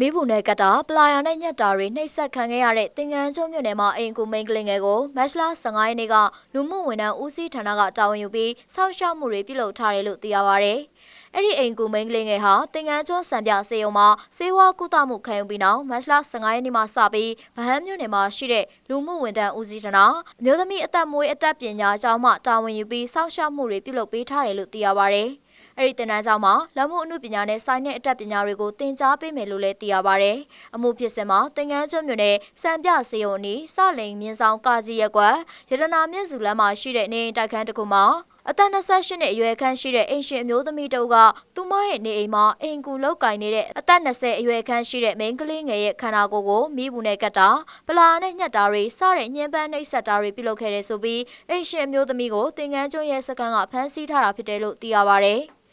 မိဘူးနယ်ကတာပလာယာနဲ့ညက်တာတွေနှိပ်စက်ခံခဲ့ရတဲ့တင်ငန်းကျွန်းမြို့နယ်မှာအိမ်ကူမိန်းကလေးငယ်ကိုမတ်လ15ရက်နေ့ကလူမှုဝန်ထမ်းဦးစီးဌာနကတာဝန်ယူပြီးစောင့်ရှောက်မှုတွေပြုလုပ်ထားတယ်လို့သိရပါဗျ။အဲ့ဒီအိမ်ကူမိန်းကလေးငယ်ဟာတင်ငန်းကျွန်းစံပြစေယုံမှာစေဝါကုသမှုခံယူပြီးနောက်မတ်လ15ရက်နေ့မှာစပြီးဗဟန်းမြို့နယ်မှာရှိတဲ့လူမှုဝန်ထမ်းဦးစီးဌာနအမျိုးသမီးအသက်မွေးအသက်ပညာကျောင်းမှတာဝန်ယူပြီးစောင့်ရှောက်မှုတွေပြုလုပ်ပေးထားတယ်လို့သိရပါဗျ။ အဲ့ဒီတင်နန်းကျောင်းမှာလက်မှုအမှုပညာနဲ့ဆိုင်တဲ့အတတ်ပညာတွေကိုသင်ကြားပေးမယ်လို့လည်းသိရပါဗျ။အမှုဖြစ်စဉ်မှာသင်္ကန်းကျွန်းမြို့နယ်စံပြစေယုံအနီးစလိန်မြင်းဆောင်ကာကြီးရက်ကွက်ရတနာမြင့်စုလမ်းမှာရှိတဲ့နေအိမ်တိုက်ခန်းတစ်ခုမှာအသက်28နှစ်အရွယ်ခန့်ရှိတဲ့အိမ်ရှင်အမျိုးသမီးတဦးကသူမရဲ့နေအိမ်မှာအိမ်ကူလောက်ကင်နေတဲ့အသက်20အရွယ်ခန့်ရှိတဲ့မိန်းကလေးငယ်ရဲ့ခန္ဓာကိုယ်ကိုမိဘူးနဲ့ကတ်တာပလာနဲ့ညှက်တာတွေစတဲ့ညှဉ်းပန်းနှိပ်စက်တာတွေပြုလုပ်ခဲ့တဲ့ဆိုပြီးအိမ်ရှင်အမျိုးသမီးကိုတင်ငန်းကျွန်းရဲ့စကန်ကဖမ်းဆီးထားတာဖြစ်တယ်လို့သိရပါဗျ။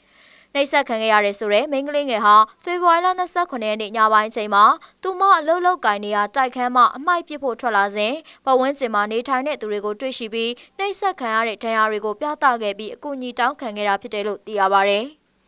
နှိပ်စက်ခံခဲ့ရတယ်ဆိုတဲ့မိန်းကလေးငယ်ဟာဖေဖော်ဝါရီလ29ရက်နေ့ညပိုင်းအချိန်မှာသူမအလုတ်လောက်ကင်နေရတိုက်ခန်းမှအမိုက်ပစ်ဖို့ထွက်လာစဉ်ပဝန်းကျင်မှာနေထိုင်တဲ့သူတွေကိုတွေ့ရှိပြီးနှိပ်စက်ခံရတဲ့ဒဏ်ရာတွေကိုပြသခဲ့ပြီးအကူအညီတောင်းခံခဲ့တာဖြစ်တယ်လို့သိရပါဗျ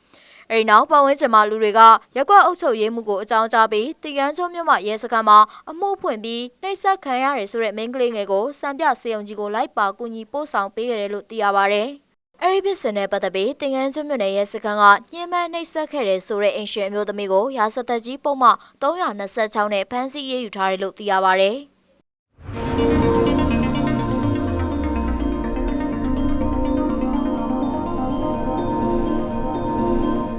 ။အဲဒီနောက်ပတ်ဝန်းကျင်မှာလူတွေကရက်ကွက်အုပ်ချုပ်ရေးမှုကိုအကြောင်းကြားပြီးတီကန်းချုံမြို့မှာရဲစခန်းမှာအမှုဖွင့်ပြီးနှိပ်စက်ခံရတယ်ဆိုတဲ့မိန်းကလေးငယ်ကိုစံပြစေုံကြီးကိုလိုက်ပါကူညီပို့ဆောင်ပေးရတယ်လို့သိရပါဗျ။ အဲ့ဒီဖြစ်စဉ်နဲ့ပတ်သက်ပြီးတင်ငန်းကျွမြို့နယ်ရဲစခန်းကညှဉ်းပန်းနှိပ်စက်ခဲ့တဲ့ဆိုတဲ့အင်ရှင်အမျိုးသမီးကိုရာဇသက်ကြီးပုံမှ326နဲ့ဖမ်းဆီးရေးယူထားတယ်လို့သိရပါဗျ။